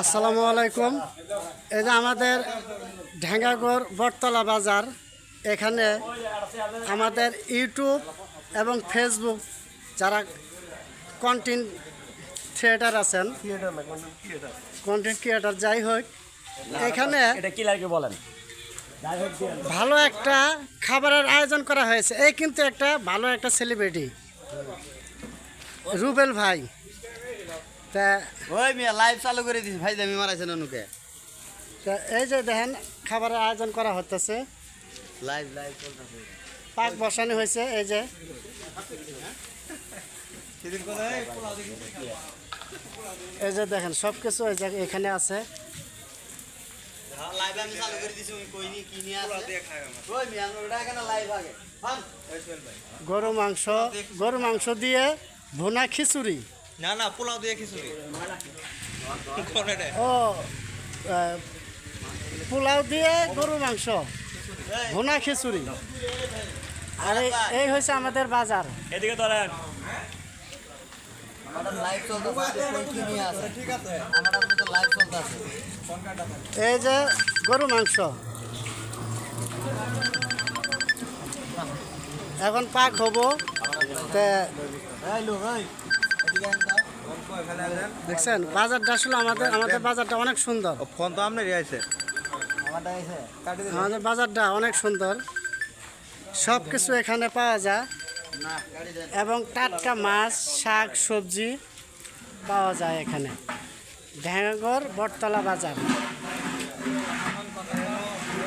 আসসালামু আলাইকুম। এই যে আমাদের ঢেঙ্গাগড় বটতলা বাজার এখানে আমাদের ইউটিউব এবং ফেসবুক যারা কন্টেন্ট থিয়েটার আছেন কন্টেন্ট ক্রিয়েটার যাই হোক এখানে বলেন। ভালো একটা খাবারের আয়োজন করা হয়েছে। এই কিন্তু একটা ভালো একটা সেলিব্রিটি রুবেল ভাই। তা ওই মিয়া লাইভ চালু করে দিস ভাই দামি মারাইছেন অনুকে তা এই যে দেখেন খাবারের আয়োজন করা হতেছে। লাইভ লাইভ চলতেছে। পাক বসানো হয়েছে এই যে। এই যে দেখেন সব কিছু এই যে এখানে আছে। লাইভ আমি চালু করে দিছি ওই কইনি কি নিয়ে আছে। ওই মিয়া ওটা কেন লাইভ আগে? গরু মাংস গরু মাংস দিয়ে ভুনা খিচুড়ি। না না পোলাও দিয়ে খিচুড়ি। ও পোলাও দিয়ে গরু মাংস ভুনা খিচুড়ি। আর এই- হয়েছে আমাদের বাজার। এদিকে ধরেন আমাদের লাইভ চলতেছে কই কি নিয়ে আছে। ঠিক আছে। আমাদের মতো লাইভ চলতেছে। এই যে গরু মাংস। এখন পাক হব। দেখছেন বাজারটা আসলে আমাদের আমাদের বাজারটা অনেক সুন্দর। ফোন তো আপনার আছে। আমাদের বাজারটা অনেক সুন্দর। সব কিছু এখানে পাওয়া যায়। এবং টাটকা মাছ শাক সবজি পাওয়া যায় এখানে। ঢেঙ্গাগড় বটতলা বাজার।